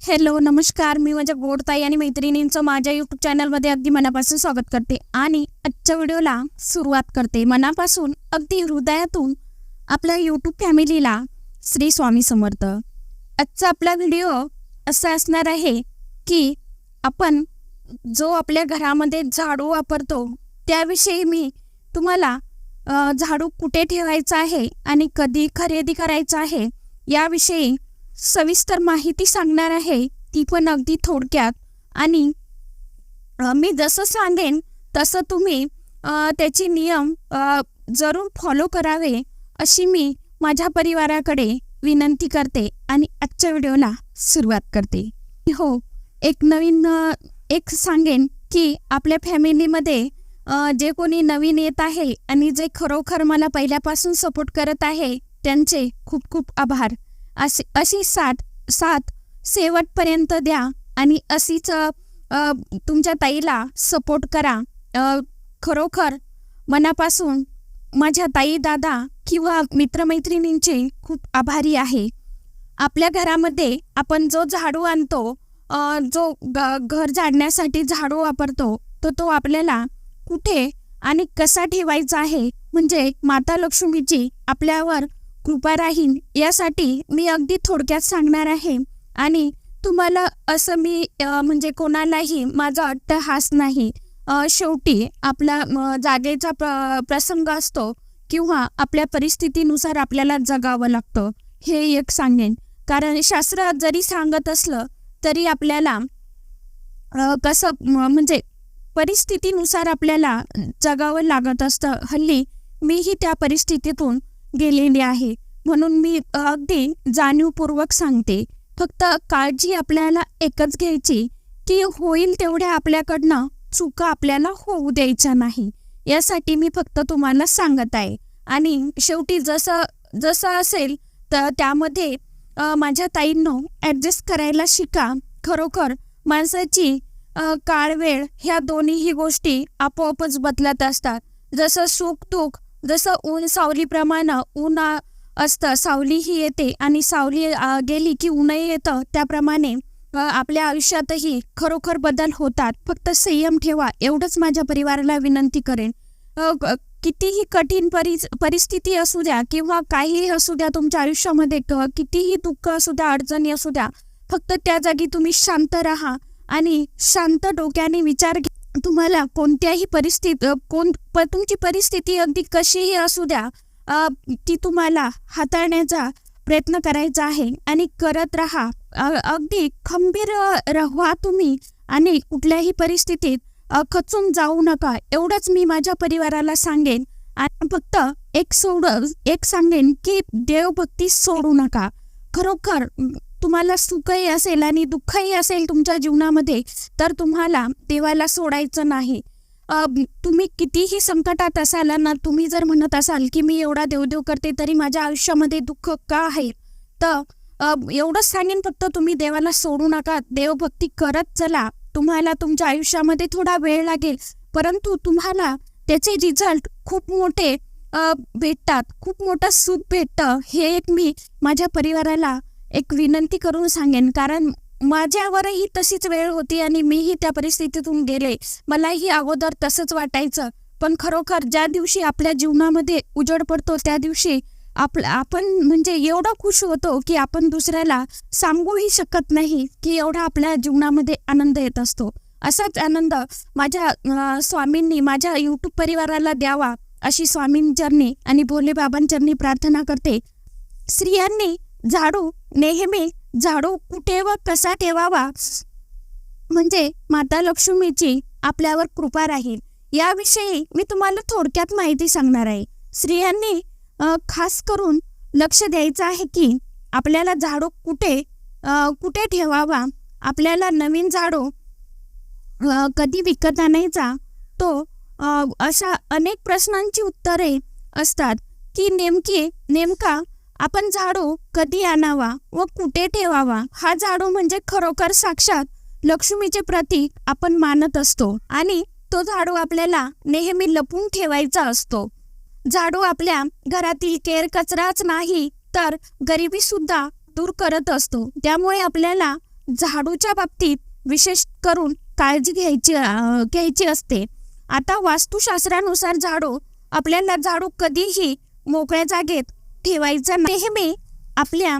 Hello नमस्कार. मी माझ्या गोडताई आणि मैत्रिणींचं माझ्या यूट्यूब चॅनलमध्ये अगदी मनापासून स्वागत करते आणि आजच्या व्हिडिओला सुरुवात करते. मनापासून अगदी हृदयातून आपल्या यूट्यूब फॅमिलीला श्री स्वामी समर्थ. आजचा आपला व्हिडिओ असा असणार आहे की आपण जो आपल्या घरामध्ये झाडू वापरतो त्याविषयी मी तुम्हाला झाडू कुठे ठेवायचं आहे आणि कधी खरेदी करायचं आहे याविषयी सविस्तर माहिती सांगणार आहे ती पण अगदी थोडक्यात. आणि मी जसं सांगेन तसं तुम्ही त्याचे नियम जरूर फॉलो करावे अशी मी माझ्या परिवाराकडे विनंती करते आणि आजच्या व्हिडिओला सुरुवात करते. हो एक नवीन एक सांगेन की आपल्या फॅमिलीमध्ये जे कोणी नवीन येत आहे आणि जे खरोखर मला पहिल्यापासून सपोर्ट करत आहे त्यांचे खूप खूप आभार. अशी अशी साठ साथ शेवटपर्यंत द्या आणि अशीच तुमच्या ताईला सपोर्ट करा. खरोखर मनापासून माझ्या ताई दादा किंवा मित्रमैत्रिणींचे खूप आभारी आहे. आपल्या घरामध्ये आपण जो झाडू आणतो जो ग घर झाडण्यासाठी झाडू वापरतो तो तो आपल्याला कुठे आणि कसा ठेवायचा आहे म्हणजे माता लक्ष्मीची आपल्यावर कृपा राहील यासाठी मी अगदी थोडक्यात सांगणार आहे. आणि तुम्हाला असं मी म्हणजे कोणालाही माझा अट्टहास नाही. शेवटी आपला जागेचा प्र प्रसंग असतो किंवा आपल्या परिस्थितीनुसार आपल्याला जगावं लागतं हे एक सांगेन. कारण शास्त्र जरी सांगत असलं तरी आपल्याला कसं म्हणजे परिस्थितीनुसार आपल्याला जगावं लागत असतं. हल्ली मीही त्या परिस्थितीतून गेलेली आहे. म्हणून मी अगदी जाणीवपूर्वक सांगते. फक्त काळजी आपल्याला एकच घ्यायची की होईल तेवढ्या आपल्याकडनं चुका आपल्याला होऊ द्यायच्या नाही. यासाठी मी फक्त तुम्हाला सांगत आहे. आणि शेवटी जसं जसं असेल तर त्यामध्ये माझ्या ताईंनो ॲडजस्ट करायला शिका. खरोखर माणसाची काळ वेळ ह्या दोन्हीही गोष्टी आपोआपच बदलत असतात. जसं सुख दुःख जसं ऊन सावलीप्रमाणे ऊन असतं सावलीही येते आणि सावली गेली की ऊनही येतं. त्याप्रमाणे आपल्या आयुष्यातही खरोखर बदल होतात. फक्त संयम ठेवा. एवढंच माझ्या परिवाराला विनंती करेन. कितीही कठीण परि परिस्थिती असू द्या किंवा काहीही असू द्या तुमच्या आयुष्यामध्ये कितीही दुःख असू द्या अडचणी असू द्या फक्त त्या जागी तुम्ही शांत राहा आणि शांत डोक्याने विचार घ्या. तुम्हाला कोणत्याही परिस्थिती कोण प तुमची परिस्थिती अगदी कशीही असू द्या ती तुम्हाला हाताळण्याचा प्रयत्न करायचा आहे आणि करत राहा. अगदी खंबीर राहा तुम्ही आणि कुठल्याही परिस्थितीत खचून जाऊ नका. एवढंच मी माझ्या परिवाराला सांगेन. आणि फक्त एक सोड एक सांगेन की देवभक्ती सोडू नका. खरोखर तुम्हाला सुखही असेल आणि दुःखही असेल तुमच्या जीवनामध्ये तर तुम्हाला देवाला सोडायचं नाही. तुम्ही कितीही संकटात असाल ना तुम्ही जर म्हणत असाल की मी एवढा देवदेव करते तरी माझ्या आयुष्यामध्ये दुःख का आहे? तर एवढंच सांगेन फक्त तुम्ही देवाला सोडू नका. देवभक्ती करत चला. तुम्हाला तुमच्या आयुष्यामध्ये थोडा वेळ लागेल. परंतु तुम्हाला त्याचे रिझल्ट खूप मोठे भेटतात. खूप मोठं सुख भेटतं. हे एक मी माझ्या परिवाराला एक विनंती करून सांगेन कारण माझ्यावरही तशीच वेळ होती आणि मीही त्या परिस्थितीतून गेले. मलाही अगोदर तसंच वाटायचं. पण खरोखर ज्या दिवशी आपल्या जीवनामध्ये उजड पडतो त्या दिवशी आप आपण म्हणजे एवढं खुश होतो की आपण दुसऱ्याला सांगूही शकत नाही की एवढा आपल्या जीवनामध्ये आनंद येत असतो. असाच आनंद माझ्या स्वामींनी माझ्या यूट्यूब परिवाराला द्यावा अशी स्वामींचरणी आणि भोलेबाबांचरणी प्रार्थना करते. स्त्रियांनी झाडू नेहमी झाडू कुठे व कसा ठेवावा? म्हणजे माता लक्ष्मीची आपल्यावर कृपा राहील. याविषयी मी तुम्हाला थोडक्यात माहिती सांगणार आहे. स्त्रियांनी खास करून लक्ष द्यायचं आहे की आपल्याला झाडू कुठे कुठे ठेवावा? आपल्याला नवीन झाडू कधी विकत आणायचा? तो अशा अनेक प्रश्नांची उत्तरे असतात की नेमकी नेमका आपण झाडू कधी आणावा व कुठे ठेवावा हा झाडू म्हणजे खरोखर साक्षात लक्ष्मीचे प्रतीक आपण मानत असतो आणि तो झाडू आपल्याला नेहमी लपून ठेवायचा असतो. झाडू आपल्या घरातील केर कचराच नाही तर गरिबी सुद्धा दूर करत असतो. त्यामुळे आपल्याला झाडूच्या बाबतीत विशेष करून काळजी घ्यायची घ्यायची असते. आता वास्तुशास्त्रानुसार झाडू आपल्याला झाडू कधीही मोकळ्या जागेत ठेवायचा नेहमी आपल्या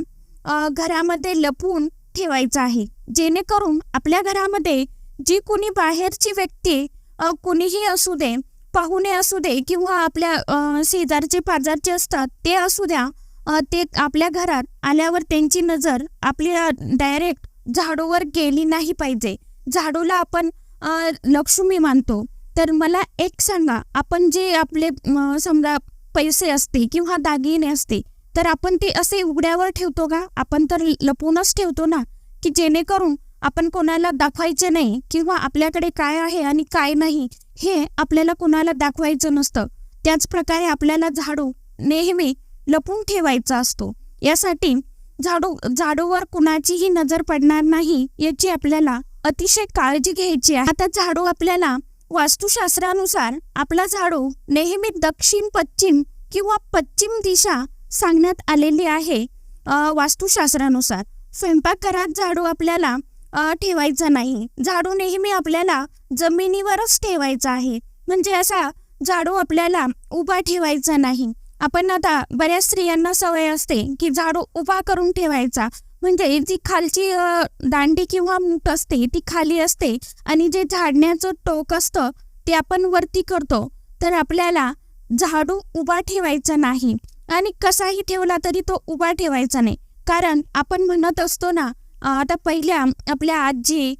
घरामध्ये लपवून ठेवायचं आहे. जेणेकरून आपल्या घरामध्ये जी कोणी बाहेरची व्यक्ती कोणीही कुणीही असू दे पाहुणे असू दे किंवा आपल्या शेजारचे पाजारचे असतात ते असू द्या ते आपल्या घरात आल्यावर त्यांची नजर आपल्या डायरेक्ट झाडूवर गेली नाही पाहिजे. झाडूला आपण लक्ष्मी मानतो. तर मला एक सांगा आपण जे आपले समजा पैसे असते किंवा दागिने असते तर आपण ते असे उघड्यावर ठेवतो का? आपण तर लपूनच ठेवतो ना की जेणेकरून आपण कोणाला दाखवायचे नाही किंवा आपल्याकडे काय आहे आणि काय नाही हे आपल्याला कोणाला दाखवायचं नसतं. त्याचप्रकारे आपल्याला झाडू नेहमी लपून ठेवायचा असतो. यासाठी झाडू झाडूवर कुणाचीही नजर पडणार नाही याची आपल्याला अतिशय काळजी घ्यायची आहे. आता झाडू आपल्याला वास्तुशास्त्रानुसार आपला झाडू नेहमी दक्षिण पश्चिम किंवा पश्चिम दिशा सांगण्यात आलेली आहे वास्तुशास्त्रानुसार. स्वयंपाकघरात झाडू आपल्याला ठेवायचा नाही. झाडू नेहमी आपल्याला जमिनीवरच ठेवायचा आहे. म्हणजे असा झाडू आपल्याला उभा ठेवायचा नाही. आपण आता बऱ्याच स्त्रियांना सवय असते की झाडू उभा करून ठेवायचा. म्हणजे जी खालची दांडी किंवा मूठ असते ती खाली असते आणि जे झाडण्याचं टोक असतं ते आपण वरती करतो. तर आपल्याला झाडू उभा ठेवायचा नाही आणि कसाही ठेवला तरी तो उभा ठेवायचा नाही. कारण आपण म्हणत असतो ना आता पहिल्या आपल्या आजी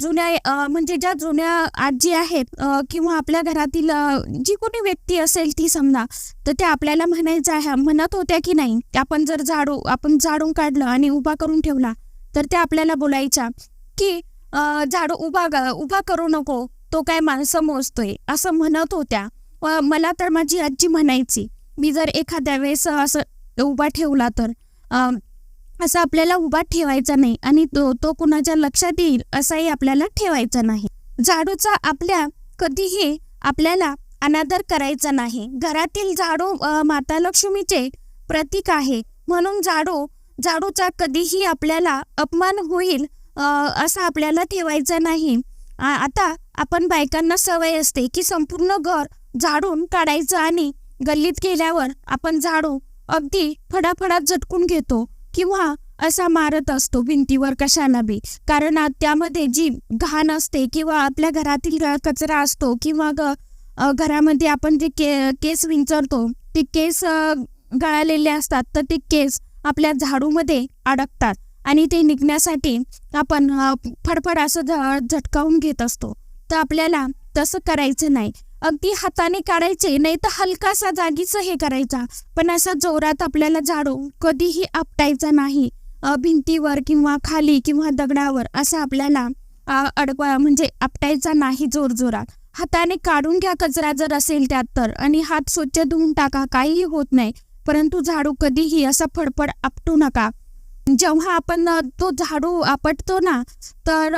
जुन्या म्हणजे ज्या जुन्या आजी आहेत किंवा आपल्या घरातील जी कोणी व्यक्ती असेल ती समजा तर त्या आपल्याला म्हणायचं आहे म्हणत होत्या की नाही आपण जर झाडू आपण झाडून काढलं आणि उभा करून ठेवला तर त्या आपल्याला बोलायच्या की झाडू उभा ग- उभा करू नको तो काय माणसं मोजतोय असं म्हणत होत्या. मला तर माझी आजी म्हणायची मी जर एखाद्या वेळेस असं उभा ठेवला तर असा आपल्याला उभा ठेवायचा नाही आणि तो तो कुणाच्या लक्षात येईल असाही आपल्याला ठेवायचा नाही. झाडूचा आपल्या कधीही आपल्याला अनादर करायचा नाही. घरातील झाडू माता लक्ष्मीचे प्रतीक आहे. म्हणून झाडू झाडूचा कधीही आपल्याला अपमान होईल असा असं आपल्याला ठेवायचा नाही. आता आपण बायकांना सवय असते की संपूर्ण घर झाडून काढायचं आणि गल्लीत गेल्यावर आपण झाडू अगदी फडाफडात झटकून घेतो. किंवा असा मारत असतो भिंतीवर कशाला बी. कारण त्यामध्ये जी घाण असते किंवा आपल्या घरातील कचरा असतो किंवा ग घरामध्ये आपण जे के केस विंचरतो ते केस गळालेले असतात तर ते केस आपल्या झाडूमध्ये अडकतात आणि ते निघण्यासाठी आपण फडफड असं झटकावून घेत असतो. तर आपल्याला तसं करायचं नाही. अगदी हाताने काढायचे नाही तर हलकासा जागीचं हे करायचा. पण असा जोरात आपल्याला झाडू कधीही आपटायचा नाही. भिंतीवर किंवा खाली किंवा दगडावर असं आपल्याला अडकवा म्हणजे आपटायचा नाही जोर जोरात. हाताने काढून घ्या कचरा जर असेल त्यात तर. आणि हात स्वच्छ धुवून टाका काहीही होत नाही. परंतु झाडू कधीही असा फडफड आपटू नका. जेव्हा आपण तो झाडू आपटतो ना तर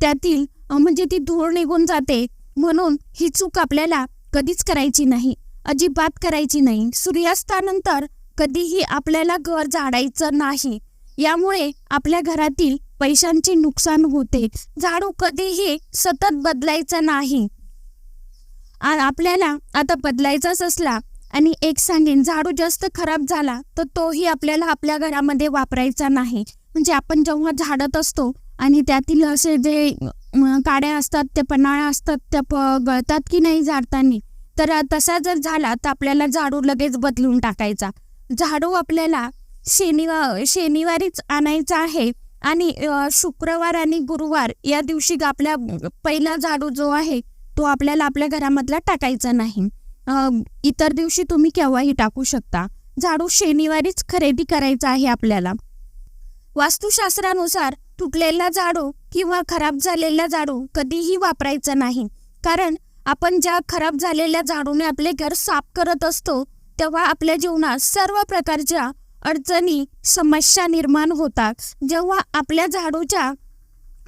त्यातील म्हणजे ती धूळ निघून जाते. म्हणून ही चूक आपल्याला कधीच करायची नाही. अजिबात करायची नाही. सूर्यास्तानंतर कधीही आपल्याला घर झाडायचं नाही. यामुळे आपल्या घरातील पैशांचे नुकसान होते. झाडू कधीही सतत बदलायचं नाही. आपल्याला आता बदलायचाच असला आणि एक सांगेन झाडू जास्त खराब झाला तर तोही आपल्याला आपल्या घरामध्ये वापरायचा नाही. म्हणजे आपण जेव्हा झाडत असतो आणि त्यातील असे जे काड्या असतात त्या पन्हाळ्या असतात त्या प गळतात की नाही झाडताना तर तसा जर झाला तर आपल्याला झाडू लगेच बदलून टाकायचा. झाडू आपल्याला शनिवार शनिवारीच आणायचा आहे आणि शुक्रवार आणि गुरुवार या दिवशी आपल्या पहिला झाडू जो आहे तो आपल्याला आपल्या घरामधला टाकायचा नाही. इतर दिवशी तुम्ही केव्हाही टाकू शकता. झाडू शनिवारीच खरेदी करायचा आहे आपल्याला. वास्तुशास्त्रानुसार तुटलेला झाडू किंवा खराब झालेला झाडू कधीही वापरायचा नाही. कारण आपण ज्या खराब झालेल्या झाडूने आपले घर साफ करत असतो तेव्हा आपल्या जीवनात सर्व प्रकारच्या अडचणी समस्या निर्माण होतात. जेव्हा आपल्या झाडूच्या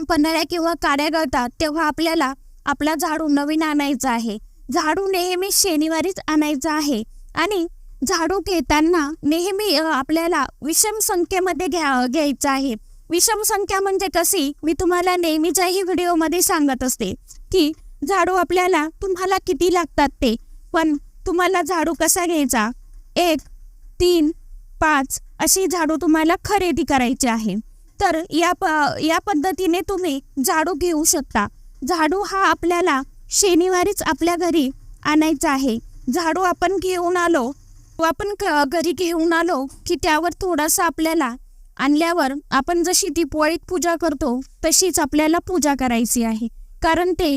पन्हाळ्या किंवा काड्या गळतात तेव्हा आपल्याला आपला झाडू नवीन आणायचा आहे. झाडू नेहमी शनिवारीच आणायचा आहे आणि झाडू घेताना नेहमी आपल्याला विषम संख्येमध्ये घ्या घ्यायचं आहे. विषम संख्या म्हणजे कशी? मी तुम्हाला नेहमीच्याही व्हिडिओमध्ये सांगत असते की झाडू आपल्याला तुम्हाला किती लागतात ते. पण तुम्हाला झाडू कसा घ्यायचा? एक तीन पाच अशी झाडू तुम्हाला खरेदी करायची आहे. तर या प या पद्धतीने तुम्ही झाडू घेऊ शकता. झाडू हा आपल्याला शनिवारीच आपल्या घरी आणायचा आहे. झाडू आपण घेऊन आलो व आपण घरी घेऊन आलो की त्यावर थोडासा आपल्याला आणल्यावर आपण जशी दीपवाळीत पूजा करतो तशीच आपल्याला पूजा करायची आहे. कारण ते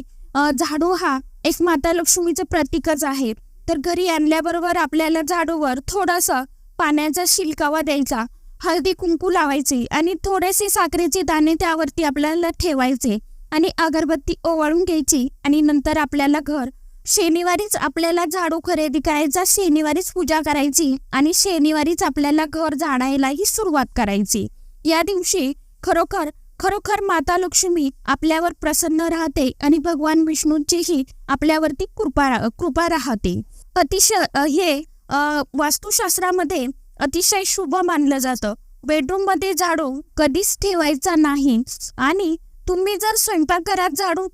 झाडू हा एक माता लक्ष्मीचं प्रतीकच आहे. तर घरी आणल्याबरोबर आपल्याला झाडूवर थोडासा पाण्याचा शिलकावा द्यायचा हळदी कुंकू लावायचे आणि थोडेसे साखरेचे दाणे त्यावरती आपल्याला ठेवायचे आणि अगरबत्ती ओवाळून घ्यायची आणि नंतर आपल्याला घर शनिवारीच आपल्याला झाडू खरेदी करायचा शनिवारीच पूजा करायची आणि शनिवारीच आपल्याला घर झाडायलाही सुरुवात करायची. या दिवशी खरोखर खरोखर माता लक्ष्मी आपल्यावर प्रसन्न राहते आणि भगवान विष्णूंचीही आपल्यावरती कृपा कृपा राहते. अतिशय हे वास्तुशास्त्रामध्ये अतिशय शुभ मानलं जातं. बेडरूममध्ये झाडू कधीच ठेवायचा नाही आणि तुम्ही जर स्वयंपाकघरात झाडू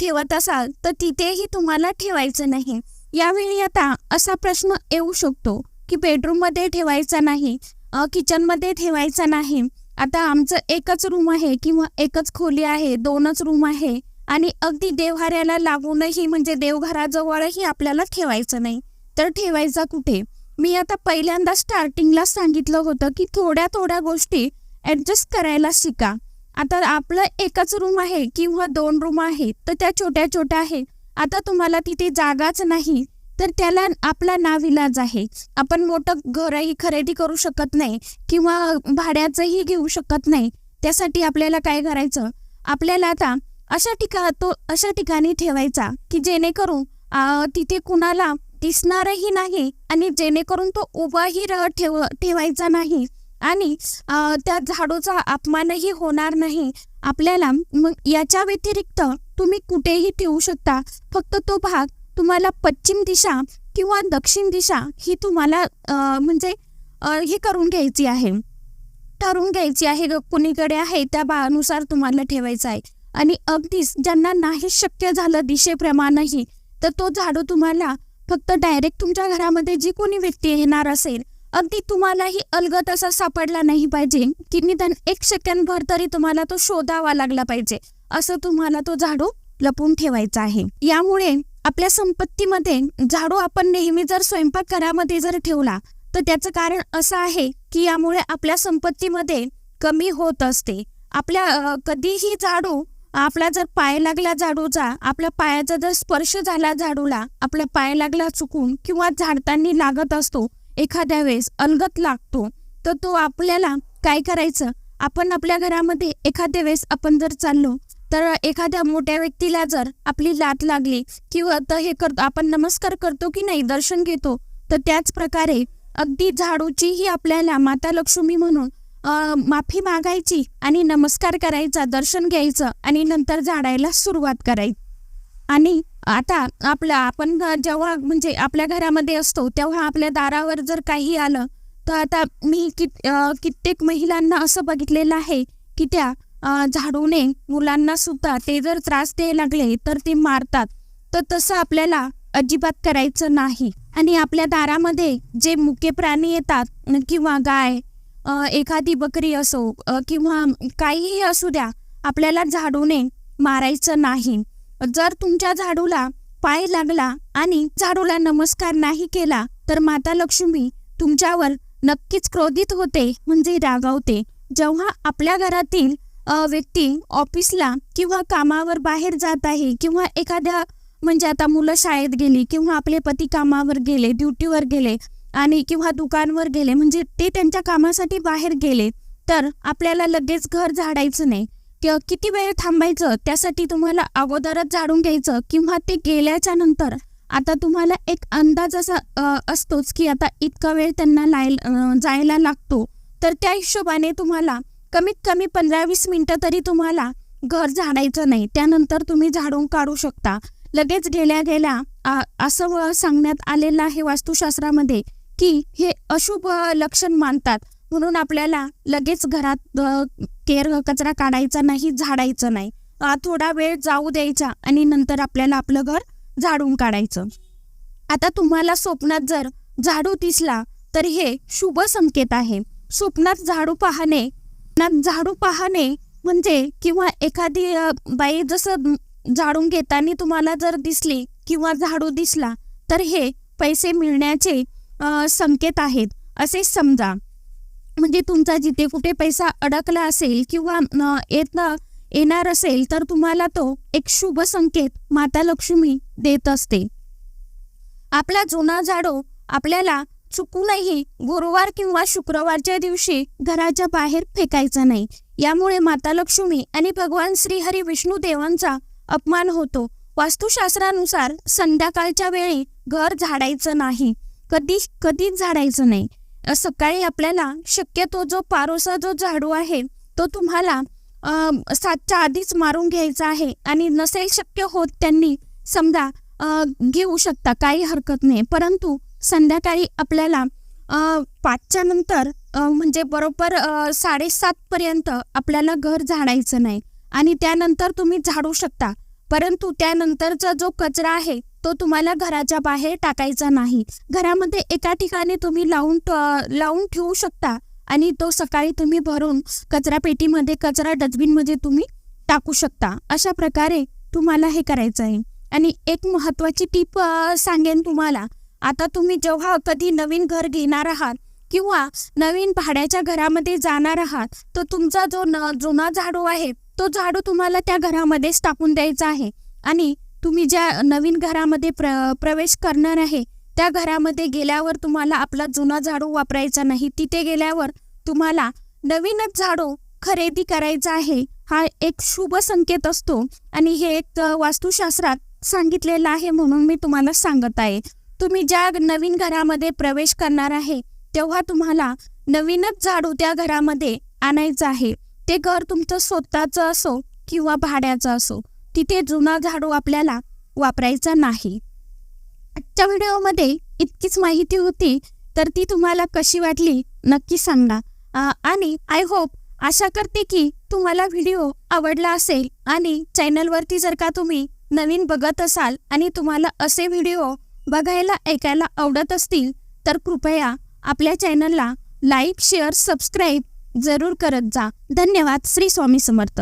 ठेवत असाल तर तिथेही तुम्हाला ठेवायचं नाही. यावेळी आता असा प्रश्न येऊ शकतो की बेडरूममध्ये ठेवायचा नाही किचनमध्ये ठेवायचा नाही. आता आमचं एकच रूम आहे किंवा एकच खोली आहे दोनच रूम आहे आणि अगदी देवहाऱ्याला लागूनही म्हणजे देवघराजवळही आपल्याला ठेवायचं नाही. तर ठेवायचा कुठे? मी आता पहिल्यांदा स्टार्टिंगला सांगितलं होतं की थोड्या थोड्या गोष्टी ॲडजस्ट करायला शिका. आता आपलं एकच रूम आहे किंवा दोन रूम आहे तर त्या छोट्या छोट्या आहेत आता तुम्हाला तिथे जागाच नाही तर त्याला आपला नाविलाज आहे. आपण मोठं घरही खरेदी करू शकत नाही किंवा भाड्याचंही घेऊ शकत नाही. त्यासाठी आपल्याला काय करायचं? आपल्याला आता अशा ठिका तो अशा ठिकाणी ठेवायचा की जेणेकरून तिथे कुणाला दिसणारही नाही आणि जेणेकरून तो उभाही रह ठेव ठेवायचा नाही. आणि त्या झाडूचा अपमानही होणार नाही. आपल्याला मग याच्या व्यतिरिक्त तुम्ही कुठेही ठेवू शकता. फक्त तो भाग तुम्हाला पश्चिम दिशा किंवा दक्षिण दिशा ही तुम्हाला म्हणजे ही हे करून घ्यायची आहे. ठरवून घ्यायची आहे. ग- कुणीकडे आहे त्या बाळानुसार तुम्हाला ठेवायचं आहे. आणि अगदीच ज्यांना नाही शक्य झालं दिशेप्रमाणेही तर तो झाडू तुम्हाला फक्त डायरेक्ट तुमच्या घरामध्ये जी कोणी व्यक्ती येणार असेल अगदी तुम्हालाही अलगत असा सापडला नाही पाहिजे. की निदान एक सेकंदभर तरी तुम्हाला तो शोधावा लागला पाहिजे. असं तुम्हाला तो झाडू लपून ठेवायचा आहे. यामुळे आपल्या संपत्तीमध्ये झाडू आपण नेहमी जर स्वयंपाकघरामध्ये जर ठेवला तर त्याचं कारण असं आहे की यामुळे आपल्या संपत्तीमध्ये कमी होत असते. आपल्या कधीही झाडू आपला जर पाय लागला झाडूचा आपल्या पायाचा जर स्पर्श झाला झाडूला आपला पाय लागला चुकून किंवा झाडताना लागत असतो एखाद्या वेळेस अलगत लागतो तर तो आपल्याला काय करायचं? आपण आपल्या घरामध्ये एखाद्या वेळेस आपण जर चाललो तर एखाद्या मोठ्या व्यक्तीला जर आपली लात लागली किंवा तर हे करतो आपण नमस्कार करतो की नाही दर्शन घेतो तर त्याच प्रकारे अगदी झाडूचीही आपल्याला माता लक्ष्मी म्हणून माफी मागायची आणि नमस्कार करायचा दर्शन घ्यायचं आणि नंतर झाडायला सुरुवात करायची. आणि आता आपलं आपण जेव्हा म्हणजे आपल्या घरामध्ये असतो तेव्हा आपल्या दारावर जर काही आलं तर आता मी कित कित्येक महिलांना असं बघितलेलं आहे की त्या झाडूने मुलांना सुद्धा ते जर त्रास द्यायला लागले तर ते मारतात. तर तसं आपल्याला अजिबात करायचं नाही. आणि आपल्या दारामध्ये जे मुके प्राणी येतात किंवा गाय एखादी बकरी असो किंवा काहीही असू द्या आपल्याला झाडूने मारायचं नाही. जर तुमच्या झाडूला पाय लागला आणि झाडूला नमस्कार नाही केला तर माता लक्ष्मी तुमच्यावर नक्कीच क्रोधित होते म्हणजे रागावते. जेव्हा आपल्या घरातील व्यक्ती ऑफिसला किंवा कामावर बाहेर जात आहे किंवा एखाद्या म्हणजे आता मुलं शाळेत गेली किंवा आपले पती कामावर गेले ड्युटीवर गेले आणि किंवा दुकानवर गेले म्हणजे ते त्यांच्या कामासाठी बाहेर गेले तर आपल्याला लगेच घर झाडायचं नाही. किती वेळ थांबायचं? त्यासाठी तुम्हाला अगोदरच झाडून घ्यायचं किंवा ते गेल्याच्यानंतर आता तुम्हाला एक अंदाज असा असतोच की आता इतका वेळ त्यांना लाय जायला लागतो. तर त्या हिशोबाने तुम्हाला कमीत कमी पंधरा वीस मिनटं तरी तुम्हाला घर झाडायचं नाही. त्यानंतर तुम्ही झाडून काढू शकता. लगेच गेल्या गेल्या असं सांगण्यात आलेलं आहे वास्तुशास्त्रामध्ये की हे अशुभ लक्षण मानतात. म्हणून आपल्याला लगेच घरात केर कचरा काढायचा नाही झाडायचं नाही. थोडा वेळ जाऊ द्यायचा आणि नंतर आपल्याला आपलं घर झाडून काढायचं. आता तुम्हाला स्वप्नात जर झाडू दिसला तर हे शुभ संकेत आहे. स्वप्नात झाडू पाहणे ना झाडू पाहणे म्हणजे किंवा एखादी बाई जसं झाडून घेताना तुम्हाला जर दिसली किंवा झाडू दिसला तर हे पैसे मिळण्याचे संकेत आहेत. असे समजा म्हणजे तुमचा जिथे कुठे पैसा अडकला असेल किंवा न- येत येणार असेल तर तुम्हाला तो एक शुभ संकेत माता लक्ष्मी देत असते. आपला जुना झाडू आपल्याला चुकूनही गुरुवार किंवा शुक्रवारच्या दिवशी घराच्या बाहेर फेकायचा नाही. यामुळे माता लक्ष्मी आणि भगवान श्रीहरी विष्णू देवांचा अपमान होतो. वास्तुशास्त्रानुसार संध्याकाळच्या वेळी घर झाडायचं नाही. कधी कधीच झाडायचं नाही. सकाळी आपल्याला शक्यतो जो पारोसा जो झाडू आहे तो तुम्हाला सातच्या आधीच मारून घ्यायचा आहे. आणि नसेल शक्य होत त्यांनी समजा घेऊ शकता काही हरकत नाही. परंतु संध्याकाळी आपल्याला पाचच्या नंतर म्हणजे बरोबर साडेसातपर्यंत आपल्याला घर झाडायचं नाही. आणि त्यानंतर तुम्ही झाडू शकता. परंतु त्यानंतरचा जो कचरा आहे तो तुम्हाला घराच्या बाहेर टाकायचा नाही. घरामध्ये एका ठिकाणी तुम्ही लावून लावून ठेवू शकता आणि तो सकाळी तुम्ही भरून कचरा पेटीमध्ये कचरा डस्टबिनमध्ये तुम्ही टाकू शकता. अशा प्रकारे तुम्हाला हे करायचं आहे. आणि एक महत्त्वाची टीप सांगेन तुम्हाला. आता तुम्ही जेव्हा कधी नवीन घर घेणार आहात किंवा नवीन भाड्याच्या घरामध्ये जाणार आहात तर तुमचा जो न जुना झाडू आहे तो झाडू तुम्हाला त्या घरामध्येच टाकून द्यायचा आहे. आणि तुम्ही ज्या नवीन घरामध्ये प्र प्रवेश करणार आहे त्या घरामध्ये गेल्यावर तुम्हाला आपला जुना झाडू वापरायचा नाही. तिथे गेल्यावर तुम्हाला नवीनच झाडू खरेदी करायचा आहे. हा एक शुभ संकेत असतो आणि हे एक वास्तुशास्त्रात सांगितलेलं आहे म्हणून मी तुम्हाला सांगत आहे. तुम्ही ज्या नवीन घरामध्ये प्रवेश करणार आहे तेव्हा तुम्हाला नवीनच झाडू त्या घरामध्ये आणायचं आहे. ते घर तुमचं स्वतःचं असो किंवा भाड्याचं असो. तिथे जुना झाडू आपल्याला वापरायचा नाही. आजच्या व्हिडिओमध्ये इतकीच माहिती होती तर ती तुम्हाला कशी वाटली नक्की सांगा. आणि आय होप आशा करते की तुम्हाला व्हिडिओ आवडला असेल आणि चॅनलवरती जर का तुम्ही नवीन बघत असाल आणि तुम्हाला असे व्हिडिओ बघायला ऐकायला आवडत असतील तर कृपया आपल्या चॅनलला लाईक शेअर सबस्क्राईब जरूर करत जा. धन्यवाद. श्री स्वामी समर्थ.